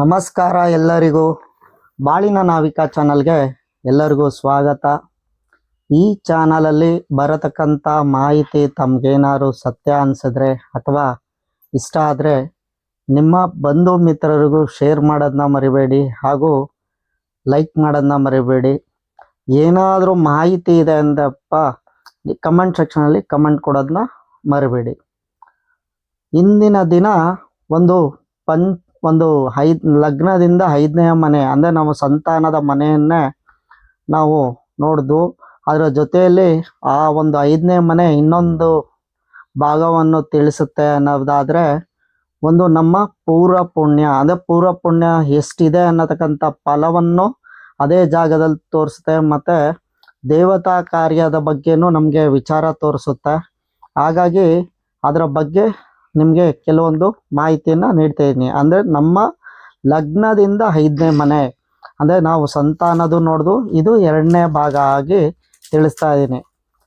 ನಮಸ್ಕಾರ ಎಲ್ಲರಿಗೂ. ಬಾಳಿನ ನಾವಿಕ ಚಾನಲ್ಗೆ ಎಲ್ಲರಿಗೂ ಸ್ವಾಗತ. ಈ ಚಾನಲಲ್ಲಿ ಬರತಕ್ಕಂಥ ಮಾಹಿತಿ ತಮಗೇನಾದ್ರು ಸತ್ಯ ಅನಿಸಿದ್ರೆ ಅಥವಾ ಇಷ್ಟ ಆದರೆ ನಿಮ್ಮ ಬಂಧು ಮಿತ್ರರಿಗೂ ಶೇರ್ ಮಾಡೋದನ್ನ ಮರಿಬೇಡಿ ಹಾಗೂ ಲೈಕ್ ಮಾಡೋದನ್ನ ಮರಿಬೇಡಿ. ಏನಾದರೂ ಮಾಹಿತಿ ಇದೆ ಅಂದಪ್ಪ, ಕಮೆಂಟ್ ಸೆಕ್ಷನಲ್ಲಿ ಕಮೆಂಟ್ ಕೊಡೋದನ್ನ ಮರಿಬೇಡಿ. ಇಂದಿನ ದಿನ ಒಂದು ಪಂ ಒಂದು ಐದ್, ಲಗ್ನದಿಂದ ಐದನೇ ಮನೆ, ಅಂದರೆ ನಮ್ಮ ಸಂತಾನದ ಮನೆಯನ್ನೇ ನಾವು ನೋಡಿದ್ವು ಅದರ ಜೊತೆಯಲ್ಲಿ ಆ ಒಂದು ಐದನೇ ಮನೆ ಇನ್ನೊಂದು ಭಾಗವನ್ನು ತಿಳಿಸುತ್ತೆ ಅನ್ನೋದಾದರೆ, ಒಂದು ನಮ್ಮ ಪೂರ್ವ ಪುಣ್ಯ, ಅಂದರೆ ಪೂರ್ವ ಪುಣ್ಯ ಎಷ್ಟಿದೆ ಅನ್ನತಕ್ಕಂಥ ಫಲವನ್ನು ಅದೇ ಜಾಗದಲ್ಲಿ ತೋರಿಸುತ್ತೆ, ಮತ್ತು ದೇವತಾ ಕಾರ್ಯದ ಬಗ್ಗೆನೂ ನಮಗೆ ವಿಚಾರ ತೋರಿಸುತ್ತೆ. ಹಾಗಾಗಿ ಅದರ ಬಗ್ಗೆ ನಿಮಗೆ ಕೆಲವೊಂದು ಮಾಹಿತಿಯನ್ನು ನೀಡ್ತಾ ಇದ್ದೀನಿ. ಅಂದರೆ ನಮ್ಮ ಲಗ್ನದಿಂದ ಐದನೇ ಮನೆ, ಅಂದರೆ ನಾವು ಸಂತಾನದು ನೋಡ್ದು ಇದು ಎರಡನೇ ಭಾಗ ಆಗಿ ತಿಳಿಸ್ತಾ ಇದ್ದೀನಿ.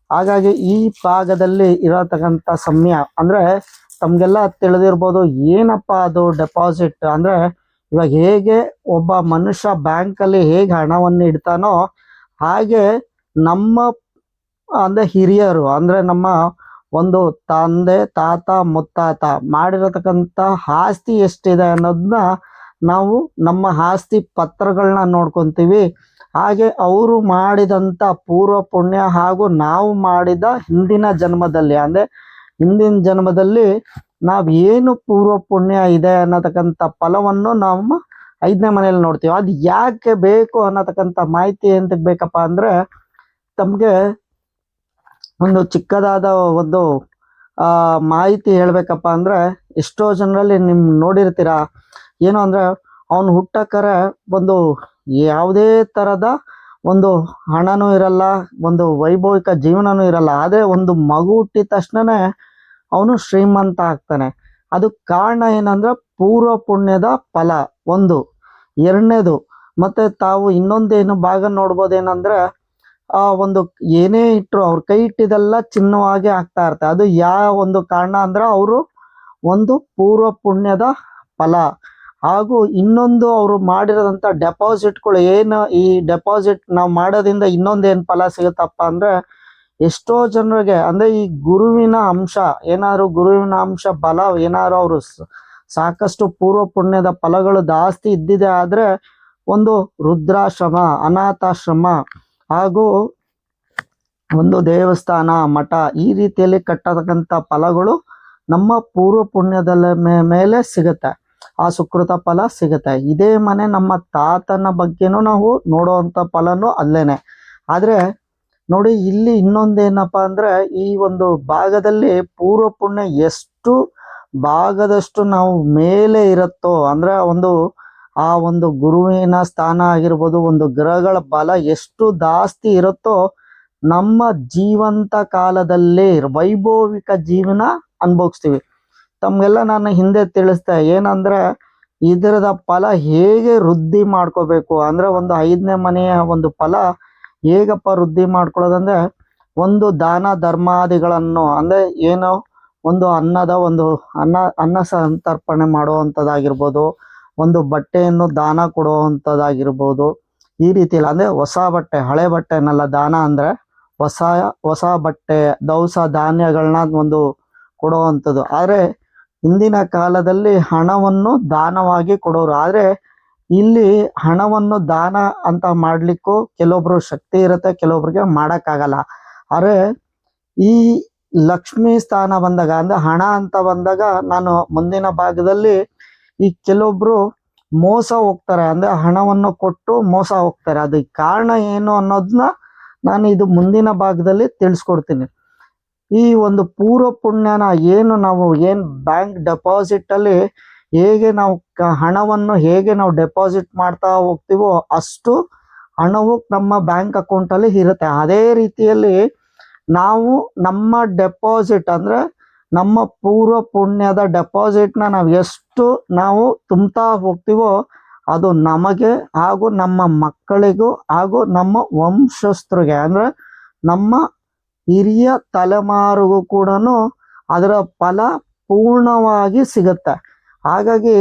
ಹಾಗಾಗಿ ಈ ಭಾಗದಲ್ಲಿ ಇರತಕ್ಕಂಥ ಸಮಯ, ಅಂದರೆ ತಮಗೆಲ್ಲ ತಿಳಿದಿರ್ಬೋದು ಏನಪ್ಪ ಅದು ಡೆಪಾಸಿಟ್ ಅಂದರೆ ಇವಾಗ ಹೇಗೆ ಒಬ್ಬ ಮನುಷ್ಯ ಬ್ಯಾಂಕಲ್ಲಿ ಹೇಗೆ ಹಣವನ್ನು ಇಡ್ತಾನೋ ಹಾಗೆ ನಮ್ಮ, ಅಂದರೆ ಹಿರಿಯರು, ಅಂದರೆ ನಮ್ಮ ಒಂದು ತಂದೆ, ತಾತ, ಮುತ್ತಾತ ಮಾಡಿರತಕ್ಕಂಥ ಆಸ್ತಿ ಎಷ್ಟಿದೆ ಅನ್ನೋದನ್ನ ನಾವು ನಮ್ಮ ಆಸ್ತಿ ಪತ್ರಗಳನ್ನ ನೋಡ್ಕೊತೀವಿ. ಹಾಗೆ ಅವರು ಮಾಡಿದಂಥ ಪೂರ್ವ ಪುಣ್ಯ ಹಾಗೂ ನಾವು ಮಾಡಿದ ಹಿಂದಿನ ಜನ್ಮದಲ್ಲಿ, ಅಂದರೆ ಹಿಂದಿನ ಜನ್ಮದಲ್ಲಿ ನಾವು ಏನು ಪೂರ್ವ ಪುಣ್ಯ ಇದೆ ಅನ್ನತಕ್ಕಂಥ ಫಲವನ್ನು ನಮ್ಮ ಐದನೇ ಮನೆಯಲ್ಲಿ ನೋಡ್ತೀವಿ. ಅದು ಯಾಕೆ ಬೇಕು ಅನ್ನತಕ್ಕಂಥ ಮಾಹಿತಿ ಎಂತಕ್ಕೆ ಬೇಕಪ್ಪ ಅಂದರೆ, ತಮಗೆ ಒಂದು ಚಿಕ್ಕದಾದ ಒಂದು ಮಾಹಿತಿ ಹೇಳಬೇಕಪ್ಪ ಅಂದ್ರೆ ಎಷ್ಟೋ ಜನರಲ್ಲಿ ನಿಮ್ಮ ನೋಡಿರ್ತೀರ, ಏನು ಅಂದ್ರೆ ಅವನು ಹುಟ್ಟಕ್ಕರೆ ಒಂದು ಯಾವುದೇ ತರದ ಒಂದು ಹಣನೂ ಇರಲ್ಲ, ಒಂದು ವೈಭವಿಕ ಜೀವನನೂ ಇರಲ್ಲ, ಆದ್ರೆ ಒಂದು ಮಗು ಹುಟ್ಟಿದ ತಕ್ಷಣನೇ ಅವನು ಶ್ರೀಮಂತ ಆಗ್ತಾನೆ. ಅದು ಕಾರಣ ಏನಂದ್ರೆ ಪೂರ್ವ ಪುಣ್ಯದ ಫಲ, ಒಂದು. ಎರಡನೇದು, ಮತ್ತೆ ತಾವು ಇನ್ನೊಂದೇನು ಭಾಗ ನೋಡ್ಬೋದೇನಂದ್ರೆ ಆ ಒಂದು ಏನೇ ಇಟ್ರು ಅವ್ರ ಕೈ ಇಟ್ಟಿದೆಲ್ಲ ಚಿನ್ನವಾಗಿ ಆಗ್ತಾ ಇರುತ್ತೆ. ಅದು ಯಾವ ಒಂದು ಕಾರಣ ಅಂದ್ರೆ ಅವರು ಒಂದು ಪೂರ್ವ ಪುಣ್ಯದ ಫಲ. ಹಾಗೂ ಇನ್ನೊಂದು ಅವರು ಮಾಡಿರೋದಂಥ ಡೆಪಾಸಿಟ್ಗಳು ಏನು, ಈ ಡೆಪಾಸಿಟ್ ನಾವು ಮಾಡೋದ್ರಿಂದ ಇನ್ನೊಂದೇನು ಫಲ ಸಿಗುತ್ತಪ್ಪ ಅಂದ್ರೆ ಎಷ್ಟೋ ಜನರಿಗೆ, ಅಂದ್ರೆ ಈ ಗುರುವಿನ ಅಂಶ, ಏನಾದ್ರು ಗುರುವಿನ ಅಂಶ ಬಲ, ಏನಾದ್ರು ಅವರು ಸಾಕಷ್ಟು ಪೂರ್ವ ಪುಣ್ಯದ ಫಲಗಳು ಜಾಸ್ತಿ ಇದ್ದಿದೆ ಆದ್ರೆ ಒಂದು ರುದ್ರಾಶ್ರಮ, ಅನಾಥಾಶ್ರಮ ಹಾಗೂ ಒಂದು ದೇವಸ್ಥಾನ, ಮಠ ಈ ರೀತಿಯಲ್ಲಿ ಕಟ್ಟತಕ್ಕಂಥ ಫಲಗಳು ನಮ್ಮ ಪೂರ್ವ ಪುಣ್ಯದ ಮೇ- ಮೇಲೆ ಸಿಗುತ್ತೆ. ಆ ಸುಕೃತ ಫಲ ಸಿಗುತ್ತೆ. ಇದೇ ಮನೆ ನಮ್ಮ ತಾತನ ಬಗ್ಗೆನೂ ನಾವು ನೋಡುವಂಥ ಫಲನೂ ಅಲ್ಲೇನೆ. ಆದರೆ ನೋಡಿ, ಇಲ್ಲಿ ಇನ್ನೊಂದೇನಪ್ಪ ಅಂದ್ರೆ ಈ ಒಂದು ಭಾಗದಲ್ಲಿ ಪೂರ್ವ ಪುಣ್ಯ ಎಷ್ಟು ಭಾಗದಷ್ಟು ನಾವು ಮೇಲೆ ಇರುತ್ತೋ ಅಂದರೆ ಒಂದು ಆ ಒಂದು ಗುರುವಿನ ಸ್ಥಾನ ಆಗಿರ್ಬೋದು, ಒಂದು ಗ್ರಹಗಳ ಬಲ ಎಷ್ಟು ಜಾಸ್ತಿ ಇರುತ್ತೋ ನಮ್ಮ ಜೀವಂತ ಕಾಲದಲ್ಲಿ ವೈಭವಿಕ ಜೀವನ ಅನುಭವಿಸ್ತೀವಿ. ತಮಗೆಲ್ಲ ನಾನು ಹಿಂದೆ ತಿಳಿಸ್ದೆ, ಏನಂದ್ರೆ ಇದರದ ಫಲ ಹೇಗೆ ವೃದ್ಧಿ ಮಾಡ್ಕೋಬೇಕು? ಅಂದ್ರೆ ಒಂದು ಐದನೇ ಮನೆಯ ಒಂದು ಫಲ ಹೇಗಪ್ಪ ವೃದ್ಧಿ ಮಾಡ್ಕೊಳ್ಳೋದಂದ್ರೆ ಒಂದು ದಾನ ಧರ್ಮಾದಿಗಳನ್ನು, ಅಂದ್ರೆ ಏನು ಒಂದು ಅನ್ನದ ಒಂದು ಅನ್ನ ಅನ್ನ ಸಂತರ್ಪಣೆ ಮಾಡುವಂಥದ್ದಾಗಿರ್ಬೋದು ಒಂದು ಬಟ್ಟೆಯನ್ನು ದಾನ ಕೊಡುವಂಥದ್ದಾಗಿರ್ಬೋದು ಈ ರೀತಿಯಲ್ಲಿ ಅಂದ್ರೆ ಹೊಸ ಬಟ್ಟೆ, ಹಳೆ ಬಟ್ಟೆನೆಲ್ಲ ದಾನ ಅಂದ್ರೆ ಹೊಸ ಹೊಸ ಬಟ್ಟೆ, ದವಸ ಧಾನ್ಯಗಳನ್ನ ಒಂದು ಕೊಡುವಂಥದ್ದು. ಆದರೆ ಹಿಂದಿನ ಕಾಲದಲ್ಲಿ ಹಣವನ್ನು ದಾನವಾಗಿ ಕೊಡೋರು. ಆದರೆ ಇಲ್ಲಿ ಹಣವನ್ನು ದಾನ ಅಂತ ಮಾಡ್ಲಿಕ್ಕೂ ಕೆಲವೊಬ್ರು ಶಕ್ತಿ ಇರುತ್ತೆ, ಕೆಲವೊಬ್ರಿಗೆ ಮಾಡೋಕ್ಕಾಗಲ್ಲ. ಆದರೆ ಈ ಲಕ್ಷ್ಮಿ ಸ್ಥಾನ ಬಂದಾಗ ಅಂದ್ರೆ ಹಣ ಅಂತ ಬಂದಾಗ ನಾನು ಮುಂದಿನ ಭಾಗದಲ್ಲಿ ಈ ಕೆಲವೊಬ್ರು ಮೋಸ ಹೋಗ್ತಾರೆ ಅಂದ್ರೆ ಹಣವನ್ನು ಕೊಟ್ಟು ಮೋಸ ಹೋಗ್ತಾರೆ. ಅದಕ್ಕೆ ಕಾರಣ ಏನು ಅನ್ನೋದನ್ನ ನಾನು ಇದು ಮುಂದಿನ ಭಾಗದಲ್ಲಿ ತಿಳಿಸ್ಕೊಡ್ತೀನಿ. ಈ ಒಂದು ಪೂರ್ವ ಪುಣ್ಯನ ಏನು ನಾವು ಏನು ಬ್ಯಾಂಕ್ ಡೆಪಾಸಿಟ್ ಅಲ್ಲಿ ಹೇಗೆ ನಾವು ಹಣವನ್ನು ಹೇಗೆ ನಾವು ಡೆಪಾಸಿಟ್ ಮಾಡ್ತಾ ಹೋಗ್ತೀವೋ ಅಷ್ಟು ಹಣವು ನಮ್ಮ ಬ್ಯಾಂಕ್ ಅಕೌಂಟ್ ಅಲ್ಲಿ ಇರುತ್ತೆ. ಅದೇ ರೀತಿಯಲ್ಲಿ ನಾವು ನಮ್ಮ ಡೆಪಾಸಿಟ್ ಅಂದ್ರೆ ನಮ್ಮ ಪೂರ್ವ ಪುಣ್ಯದ ಡೆಪಾಸಿಟ್ನ ನಾವು ಎಷ್ಟು ನಾವು ತುಂಬ್ತಾ ಹೋಗ್ತೀವೋ ಅದು ನಮಗೆ ಹಾಗೂ ನಮ್ಮ ಮಕ್ಕಳಿಗೂ ಹಾಗೂ ನಮ್ಮ ವಂಶಸ್ಥರಿಗೆ, ಅಂದ್ರೆ ನಮ್ಮ ಹಿರಿಯ ತಲೆಮಾರಿಗೂ ಕೂಡ ಅದರ ಫಲ ಪೂರ್ಣವಾಗಿ ಸಿಗುತ್ತೆ. ಹಾಗಾಗಿ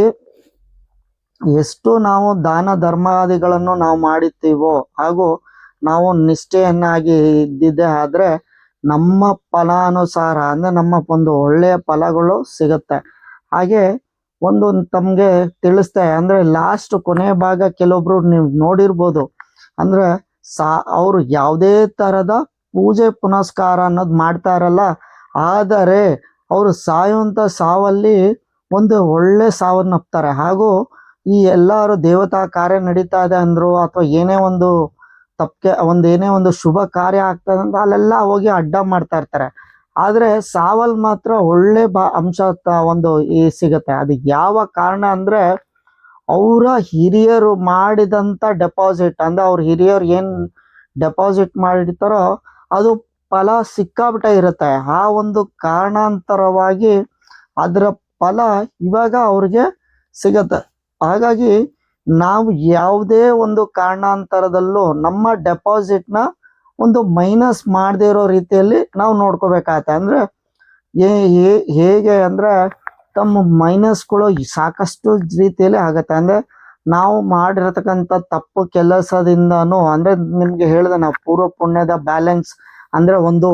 ಎಷ್ಟು ನಾವು ದಾನ ಧರ್ಮಾದಿಗಳನ್ನು ನಾವು ಮಾಡುತ್ತೀವೋ ಹಾಗೂ ನಾವು ನಿಷ್ಠೆಯನ್ನಾಗಿ ಇದ್ದಿದ್ದೆ ಆದ್ರೆ ನಮ್ಮ ಫಲಾನುಸಾರ, ಅಂದ್ರೆ ನಮ್ಮ ಒಂದು ಒಳ್ಳೆಯ ಫಲಗಳು ಸಿಗುತ್ತೆ. ಹಾಗೆ ಒಂದು ತಮಗೆ ತಿಳಿಸ್ತೆ ಅಂದ್ರೆ ಲಾಸ್ಟ್ ಕೊನೆ ಭಾಗ ಕೆಲವೊಬ್ರು ನೀವು ನೋಡಿರ್ಬೋದು. ಅಂದ್ರೆ ಸಾ, ಅವರು ಯಾವುದೇ ತರದ ಪೂಜೆ ಪುನಸ್ಕಾರ ಅನ್ನೋದು ಮಾಡ್ತಾ ಇರಲ್ಲ ಆದರೆ ಅವರು ಸಾಯುವಂತ ಸಾವಲ್ಲಿ ಒಂದು ಒಳ್ಳೆ ಸಾವನ್ನಪ್ತಾರೆ. ಹಾಗೂ ಈ ಎಲ್ಲಾರು ದೇವತಾ ಕಾರ್ಯ ನಡೀತಾ ಇದೆ ಅಂದರು, ಅಥವಾ ಏನೇ ಒಂದು ತಪ್ಪೆ ಒಂದು ಏನೇ ಒಂದು ಶುಭ ಕಾರ್ಯ ಆಗ್ತದೆ ಅಂತ ಅಲ್ಲೆಲ್ಲ ಹೋಗಿ ಅಡ್ಡ ಮಾಡ್ತಾ ಇರ್ತಾರೆ. ಆದರೆ ಸಾವಲ್ ಮಾತ್ರ ಒಳ್ಳೆ ಬಾ ಅಂಶ ಒಂದು ಈ ಸಿಗುತ್ತೆ. ಅದು ಯಾವ ಕಾರಣ ಅಂದ್ರೆ ಅವರ ಹಿರಿಯರು ಮಾಡಿದಂತ ಡೆಪಾಸಿಟ್ ಅಂದರೆ ಅವ್ರ ಹಿರಿಯರು ಏನು ಡೆಪಾಸಿಟ್ ಮಾಡಿರ್ತಾರೋ ಅದು ಫಲ ಸಿಕ್ಕಾಬಿಟ್ಟೆ ಇರುತ್ತೆ. ಆ ಒಂದು ಕಾರಣಾಂತರವಾಗಿ ಅದರ ಫಲ ಇವಾಗ ಅವ್ರಿಗೆ ಸಿಗತ್ತೆ. ಹಾಗಾಗಿ ನಾವು ಯಾವುದೇ ಒಂದು ಕಾರಣಾಂತರದಲ್ಲೂ ನಮ್ಮ ಡೆಪಾಸಿಟ್ನ ಒಂದು ಮೈನಸ್ ಮಾಡದೇ ಇರೋ ರೀತಿಯಲ್ಲಿ ನಾವು ನೋಡ್ಕೋಬೇಕಾಗತ್ತೆ. ಅಂದ್ರೆ ಹೇಗೆ ಅಂದ್ರೆ ತಮ್ಮ ಮೈನಸ್ಗಳು ಸಾಕಷ್ಟು ರೀತಿಯಲ್ಲಿ ಆಗತ್ತೆ. ಅಂದ್ರೆ ನಾವು ಮಾಡಿರತಕ್ಕಂಥ ತಪ್ಪು ಕೆಲಸದಿಂದನೂ, ಅಂದ್ರೆ ನಿಮಗೆ ಹೇಳಿದೆ ನಾವು ಪೂರ್ವ ಪುಣ್ಯದ ಬ್ಯಾಲೆನ್ಸ್ ಅಂದ್ರೆ ಒಂದು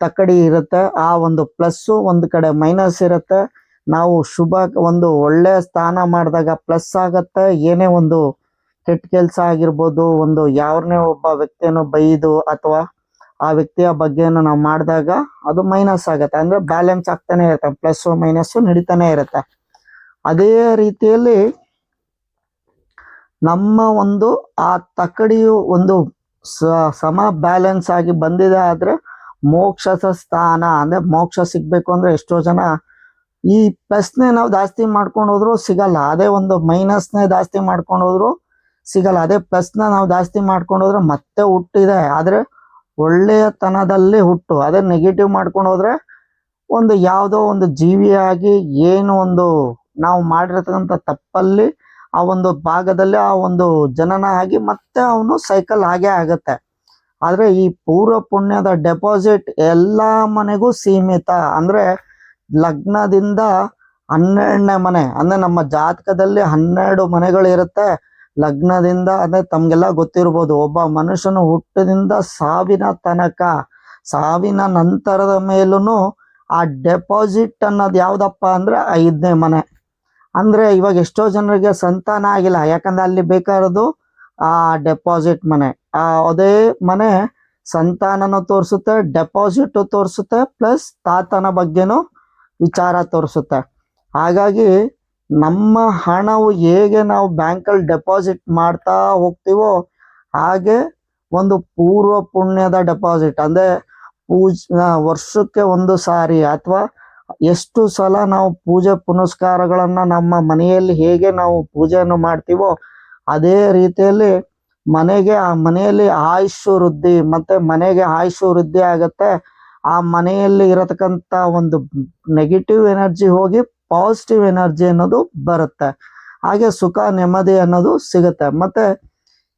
ತಕ್ಕಡಿ ಇರುತ್ತೆ. ಆ ಒಂದು ಪ್ಲಸ್ ಒಂದು ಕಡೆ ಮೈನಸ್ ಇರುತ್ತೆ. ನಾವು ಶುಭ ಒಂದು ಒಳ್ಳೆ ಸ್ಥಾನ ಮಾಡಿದಾಗ ಪ್ಲಸ್ ಆಗತ್ತೆ. ಏನೇ ಒಂದು ಕೆಟ್ಟ ಕೆಲಸ ಆಗಿರ್ಬೋದು, ಒಂದು ಯಾರನ್ನೇ ಒಬ್ಬ ವ್ಯಕ್ತಿಯನ್ನು ಬೈದು ಅಥವಾ ಆ ವ್ಯಕ್ತಿಯ ಬಗ್ಗೆಯನ್ನು ನಾವು ಮಾಡಿದಾಗ ಅದು ಮೈನಸ್ ಆಗತ್ತೆ. ಅಂದ್ರೆ ಬ್ಯಾಲೆನ್ಸ್ ಆಗ್ತಾನೆ ಇರುತ್ತೆ. ಪ್ಲಸ್ ಮೈನಸ್ ನಡೀತಾನೆ ಇರುತ್ತೆ. ಅದೇ ರೀತಿಯಲ್ಲಿ ನಮ್ಮ ಒಂದು ಆ ತಕ್ಕಡಿಯು ಒಂದು ಸಮ ಬ್ಯಾಲೆನ್ಸ್ ಆಗಿ ಬಂದಿದೆ ಆದ್ರೆ ಮೋಕ್ಷದ ಸ್ಥಾನ, ಅಂದ್ರೆ ಮೋಕ್ಷ ಸಿಗ್ಬೇಕು ಅಂದ್ರೆ ಎಷ್ಟೋ ಜನ ಈ ಪ್ಲಸ್ನೇ ನಾವು ಜಾಸ್ತಿ ಮಾಡ್ಕೊಂಡು ಹೋದ್ರು ಸಿಗಲ್ಲ. ಅದೇ ಒಂದು ಮೈನಸ್ನೇ ಜಾಸ್ತಿ ಮಾಡ್ಕೊಂಡು ಹೋದ್ರು ಸಿಗಲ್ಲ. ಅದೇ ಪ್ಲಸ್ನ ನಾವು ಜಾಸ್ತಿ ಮಾಡ್ಕೊಂಡು ಹೋದ್ರೆ ಮತ್ತೆ ಹುಟ್ಟಿದೆ. ಆದರೆ ಒಳ್ಳೆಯತನದಲ್ಲಿ ಹುಟ್ಟು. ಅದೇ ನೆಗೆಟಿವ್ ಮಾಡ್ಕೊಂಡು ಹೋದ್ರೆ ಒಂದು ಯಾವುದೋ ಒಂದು ಜೀವಿಯಾಗಿ ಏನು ಒಂದು ನಾವು ಮಾಡಿರ್ತಕ್ಕಂಥ ತಪ್ಪಲ್ಲಿ ಆ ಒಂದು ಭಾಗದಲ್ಲಿ ಆ ಒಂದು ಜನನ ಆಗಿ ಮತ್ತೆ ಅವನು ಸೈಕಲ್ ಹಾಗೆ ಆಗುತ್ತೆ. ಆದ್ರೆ ಈ ಪೂರ್ವ ಪುಣ್ಯದ ಡೆಪಾಸಿಟ್ ಎಲ್ಲಾ ಮನೆಗೂ ಸೀಮಿತ. ಅಂದ್ರೆ ಲಗ್ನದಿಂದ ಹನ್ನೆರಡನೇ ಮನೆ, ಅಂದ್ರೆ ನಮ್ಮ ಜಾತಕದಲ್ಲಿ ಹನ್ನೆರಡು ಮನೆಗಳು ಇರುತ್ತೆ. ಲಗ್ನದಿಂದ, ಅಂದ್ರೆ ತಮ್ಗೆಲ್ಲ ಗೊತ್ತಿರ್ಬೋದು, ಒಬ್ಬ ಮನುಷ್ಯನ ಹುಟ್ಟದಿಂದ ಸಾವಿನ ತನಕ, ಸಾವಿನ ನಂತರದ ಮೇಲೂ ಆ ಡೆಪಾಸಿಟ್ ಅನ್ನೋದು ಯಾವ್ದಪ್ಪ ಅಂದ್ರೆ ಐದನೇ ಮನೆ. ಅಂದ್ರೆ ಇವಾಗ ಎಷ್ಟೋ ಜನರಿಗೆ ಸಂತಾನ ಆಗಿಲ್ಲ, ಯಾಕಂದ್ರೆ ಅಲ್ಲಿ ಬೇಕಾಗಿರೋದು ಆ ಡೆಪಾಸಿಟ್ ಮನೆ. ಆ ಅದೇ ಮನೆ ಸಂತಾನನು ತೋರಿಸುತ್ತೆ ಡೆಪಾಸಿಟ್ ತೋರಿಸುತ್ತೆ ಪ್ಲಸ್ ತಾತನ ಬಗ್ಗೆನೂ ವಿಚಾರ ತೋರಿಸುತ್ತೆ. ಹಾಗಾಗಿ ನಮ್ಮ ಹಣವು ಹೇಗೆ ನಾವು ಬ್ಯಾಂಕಲ್ಲಿ ಡೆಪಾಸಿಟ್ ಮಾಡ್ತಾ ಹೋಗ್ತೀವೋ ಹಾಗೆ ಒಂದು ಪೂರ್ವ ಪುಣ್ಯದ ಡೆಪಾಸಿಟ್. ಅಂದ್ರೆ ಪೂಜ್ ವರ್ಷಕ್ಕೆ ಒಂದು ಸಾರಿ ಅಥವಾ ಎಷ್ಟು ಸಲ ನಾವು ಪೂಜೆ ಪುನಸ್ಕಾರಗಳನ್ನು ನಮ್ಮ ಮನೆಯಲ್ಲಿ ಹೇಗೆ ನಾವು ಪೂಜೆಯನ್ನು ಮಾಡ್ತೀವೋ ಅದೇ ರೀತಿಯಲ್ಲಿ ಮನೆಗೆ, ಆ ಮನೆಯಲ್ಲಿ ಆಯುಷ್ಯ ವೃದ್ಧಿ, ಮತ್ತೆ ಮನೆಗೆ ಆಯುಷ್ಯ ವೃದ್ಧಿ ಆಗತ್ತೆ. ಆ ಮನೆಯಲ್ಲಿ ಇರತಕ್ಕಂತ ಒಂದು ನೆಗೆಟಿವ್ ಎನರ್ಜಿ ಹೋಗಿ ಪಾಸಿಟಿವ್ ಎನರ್ಜಿ ಅನ್ನೋದು ಬರುತ್ತೆ. ಹಾಗೆ ಸುಖ, ನೆಮ್ಮದಿ ಅನ್ನೋದು ಸಿಗುತ್ತೆ. ಮತ್ತೆ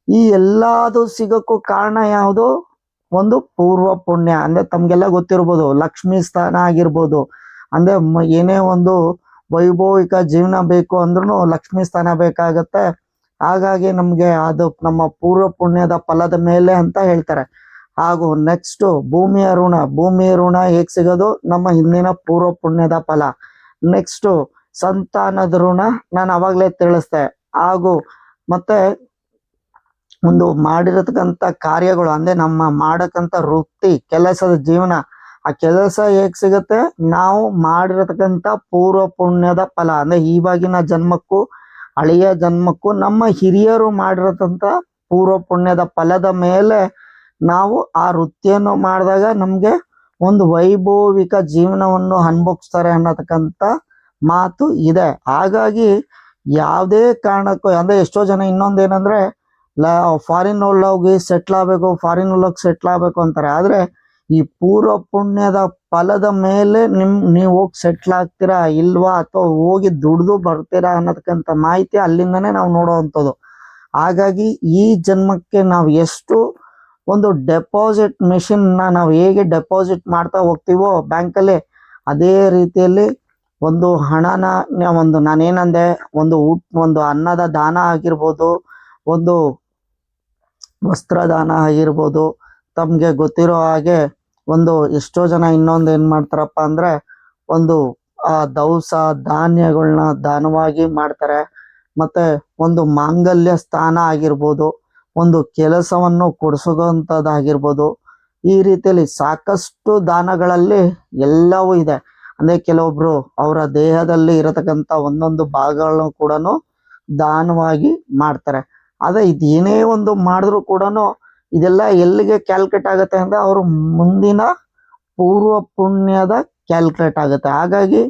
ಈ ಎಲ್ಲದು ಸಿಗಕ್ಕೂ ಕಾರಣ ಯಾವುದು? ಒಂದು ಪೂರ್ವ ಪುಣ್ಯ. ಅಂದ್ರೆ ತಮ್ಗೆಲ್ಲ ಗೊತ್ತಿರ್ಬೋದು, ಲಕ್ಷ್ಮೀ ಸ್ಥಾನ ಆಗಿರ್ಬೋದು. ಅಂದ್ರೆ ಏನೇ ಒಂದು ವೈಭವಿಕ ಜೀವನ ಬೇಕು ಅಂದ್ರೂ ಲಕ್ಷ್ಮೀ ಸ್ಥಾನ ಬೇಕಾಗತ್ತೆ. ಹಾಗಾಗಿ ನಮ್ಗೆ ಅದು ನಮ್ಮ ಪೂರ್ವ ಪುಣ್ಯದ ಫಲದ ಮೇಲೆ ಅಂತ ಹೇಳ್ತಾರೆ. ಹಾಗೂ ನೆಕ್ಸ್ಟ್ ಭೂಮಿಯ ಋಣ ಭೂಮಿಯ ಋಣ ಹೇಗ್ ಸಿಗೋದು? ನಮ್ಮ ಹಿಂದಿನ ಪೂರ್ವ ಪುಣ್ಯದ ಫಲ. ನೆಕ್ಸ್ಟ್ ಸಂತಾನದ ಋಣ ನಾನು ಅವಾಗ್ಲೇ ತಿಳಿಸ್ದೆ. ಹಾಗೂ ಮತ್ತೆ ಒಂದು ಮಾಡಿರತಕ್ಕಂಥ ಕಾರ್ಯಗಳು, ಅಂದ್ರೆ ನಮ್ಮ ಮಾಡಕ್ಕಂತ ವೃತ್ತಿ, ಕೆಲಸದ ಜೀವನ, ಆ ಕೆಲಸ ಹೇಗ್ ಸಿಗುತ್ತೆ? ನಾವು ಮಾಡಿರತಕ್ಕಂಥ ಪೂರ್ವ ಪುಣ್ಯದ ಫಲ. ಅಂದ್ರೆ ಇವಾಗಿನ ಜನ್ಮಕ್ಕೂ, ಹಳೆಯ ಜನ್ಮಕ್ಕೂ ನಮ್ಮ ಹಿರಿಯರು ಮಾಡಿರತಕ್ಕಂಥ ಪೂರ್ವ ಪುಣ್ಯದ ಫಲದ ಮೇಲೆ ನಾವು ಆ ವೃತ್ತಿಯನ್ನು ಮಾಡಿದಾಗ ನಮಗೆ ಒಂದು ವೈಭವಿಕ ಜೀವನವನ್ನು ಅನ್ಭೋಗಿಸ್ತಾರೆ ಅನ್ನತಕ್ಕಂತ ಮಾತು ಇದೆ. ಹಾಗಾಗಿ ಯಾವುದೇ ಕಾರಣಕ್ಕೂ, ಅಂದ್ರೆ ಎಷ್ಟೋ ಜನ ಇನ್ನೊಂದೇನಂದ್ರೆ, ಲ ಫಾರಿನ್ ಹೋಗಿ ಸೆಟ್ಲ್ ಆಗ್ಬೇಕು ಫಾರಿನ್ ಹೋಗಿ ಸೆಟ್ಲ್ ಆಗ್ಬೇಕು ಅಂತಾರೆ. ಆದ್ರೆ ಈ ಪೂರ್ವ ಪುಣ್ಯದ ಫಲದ ಮೇಲೆ ನಿಮ್, ನೀವು ಹೋಗಿ ಸೆಟ್ಲ್ ಆಗ್ತೀರಾ, ಇಲ್ವಾ, ಅಥವಾ ಹೋಗಿ ದುಡ್ದು ಬರ್ತೀರಾ ಅನ್ನತಕ್ಕಂಥ ಮಾಹಿತಿ ಅಲ್ಲಿಂದನೇ ನಾವು ನೋಡುವಂಥದ್ದು ಹಾಗಾಗಿ ಈ ಜನ್ಮಕ್ಕೆ ನಾವು ಎಷ್ಟು ಒಂದು ಡೆಪಾಸಿಟ್ ಮೆಷಿನ್ನ ನಾವು ಹೇಗೆ ಡೆಪಾಸಿಟ್ ಮಾಡ್ತಾ ಹೋಗ್ತೀವೋ ಬ್ಯಾಂಕಲ್ಲಿ ಅದೇ ರೀತಿಯಲ್ಲಿ ಒಂದು ಹಣನ ಒಂದು ನಾನೇನಂದೆ, ಒಂದು ಊಟ, ಒಂದು ಅನ್ನದ ದಾನ ಆಗಿರ್ಬೋದು, ಒಂದು ವಸ್ತ್ರದಾನ ಆಗಿರ್ಬೋದು, ತಮಗೆ ಗೊತ್ತಿರೋ ಹಾಗೆ ಒಂದು ಎಷ್ಟೋ ಜನ ಇನ್ನೊಂದು ಏನ್ ಮಾಡ್ತಾರಪ್ಪ ಅಂದ್ರೆ ಒಂದು ಆ ದವಸ ಧಾನ್ಯಗಳನ್ನ ದಾನವಾಗಿ ಮಾಡ್ತಾರೆ. ಮತ್ತೆ ಒಂದು ಮಾಂಗಲ್ಯ ಸ್ಥಾನ ಆಗಿರ್ಬೋದು ಒಂದು ಕೆಲಸವನ್ನು ಕೊಡಿಸುವಂಥದ್ದಾಗಿರ್ಬೋದು ಈ ರೀತಿಯಲ್ಲಿ ಸಾಕಷ್ಟು ದಾನಗಳಲ್ಲಿ ಎಲ್ಲವೂ ಇದೆ. ಅಂದರೆ ಕೆಲವೊಬ್ರು ಅವರ ದೇಹದಲ್ಲಿ ಇರತಕ್ಕಂತ ಒಂದೊಂದು ಭಾಗಗಳನ್ನು ಕೂಡ ದಾನವಾಗಿ ಮಾಡ್ತಾರೆ. ಆದರೆ ಇದೇನೇ ಒಂದು ಮಾಡಿದ್ರು ಕೂಡ ಇದೆಲ್ಲ ಎಲ್ಲಿಗೆ ಕ್ಯಾಲ್ಕುಲೇಟ್ ಆಗುತ್ತೆ ಅಂದರೆ ಅವರು ಮುಂದಿನ ಪೂರ್ವ ಪುಣ್ಯದ ಕ್ಯಾಲ್ಕುಲೇಟ್ ಆಗುತ್ತೆ. ಹಾಗಾಗಿ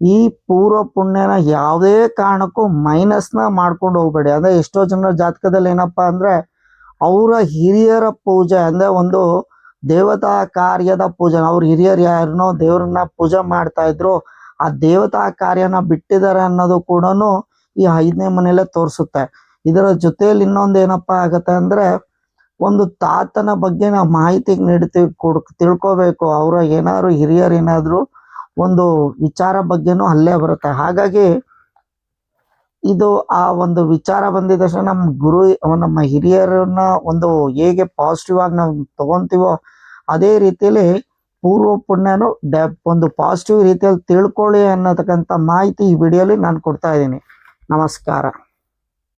ಈ ಪೂರ್ವ ಪುಣ್ಯನ ಯಾವುದೇ ಕಾರಣಕ್ಕೂ ಮೈನಸ್ನ ಮಾಡ್ಕೊಂಡು ಹೋಗ್ಬೇಡಿ. ಅಂದ್ರೆ ಎಷ್ಟೋ ಜನರ ಜಾತಕದಲ್ಲಿ ಏನಪ್ಪಾ ಅಂದ್ರೆ ಅವರ ಹಿರಿಯರ ಪೂಜೆ ಅಂದ್ರೆ ಒಂದು ದೇವತಾ ಕಾರ್ಯದ ಪೂಜೆ. ಅವ್ರ ಹಿರಿಯರು ಯಾರನ್ನೋ ದೇವ್ರನ್ನ ಪೂಜೆ ಮಾಡ್ತಾ ಇದ್ರು, ಆ ದೇವತಾ ಕಾರ್ಯನ ಬಿಟ್ಟಿದ್ದಾರೆ ಅನ್ನೋದು ಕೂಡ ಈ ಐದನೇ ಮನೆಯಲ್ಲೇ ತೋರಿಸುತ್ತೆ. ಇದರ ಜೊತೆಯಲ್ಲಿ ಇನ್ನೊಂದು ಏನಪ್ಪಾ ಆಗುತ್ತೆ ಅಂದ್ರೆ ಒಂದು ತಾತನ ಬಗ್ಗೆ ನಾವು ಮಾಹಿತಿ ನೀಡ್ತೀವಿ, ಕೊಡ್, ತಿಳ್ಕೊಬೇಕು. ಅವರ ಏನಾದ್ರು ಹಿರಿಯರು ಏನಾದ್ರು ಒಂದು ವಿಚಾರ ಬಗ್ಗೆನೂ ಅಲ್ಲೇ ಬರುತ್ತೆ. ಹಾಗಾಗಿ ಇದು ಆ ಒಂದು ವಿಚಾರ ಬಂದಿದ ನಮ್ಮ ಗುರು, ನಮ್ಮ ಹಿರಿಯರನ್ನ ಒಂದು ಹೇಗೆ ಪಾಸಿಟಿವ್ ಆಗಿ ನಾವು ತಗೊಂತೀವೋ ಅದೇ ರೀತಿಯಲ್ಲಿ ಪೂರ್ವ ಪುಣ್ಯನು ಒಂದು ಪಾಸಿಟಿವ್ ರೀತಿಯಲ್ಲಿ ತಿಳ್ಕೊಳ್ಳಿ ಅನ್ನತಕ್ಕಂಥ ಮಾಹಿತಿ ಈ ವಿಡಿಯೋಲಿ ನಾನು ಕೊಡ್ತಾ ಇದ್ದೀನಿ. ನಮಸ್ಕಾರ.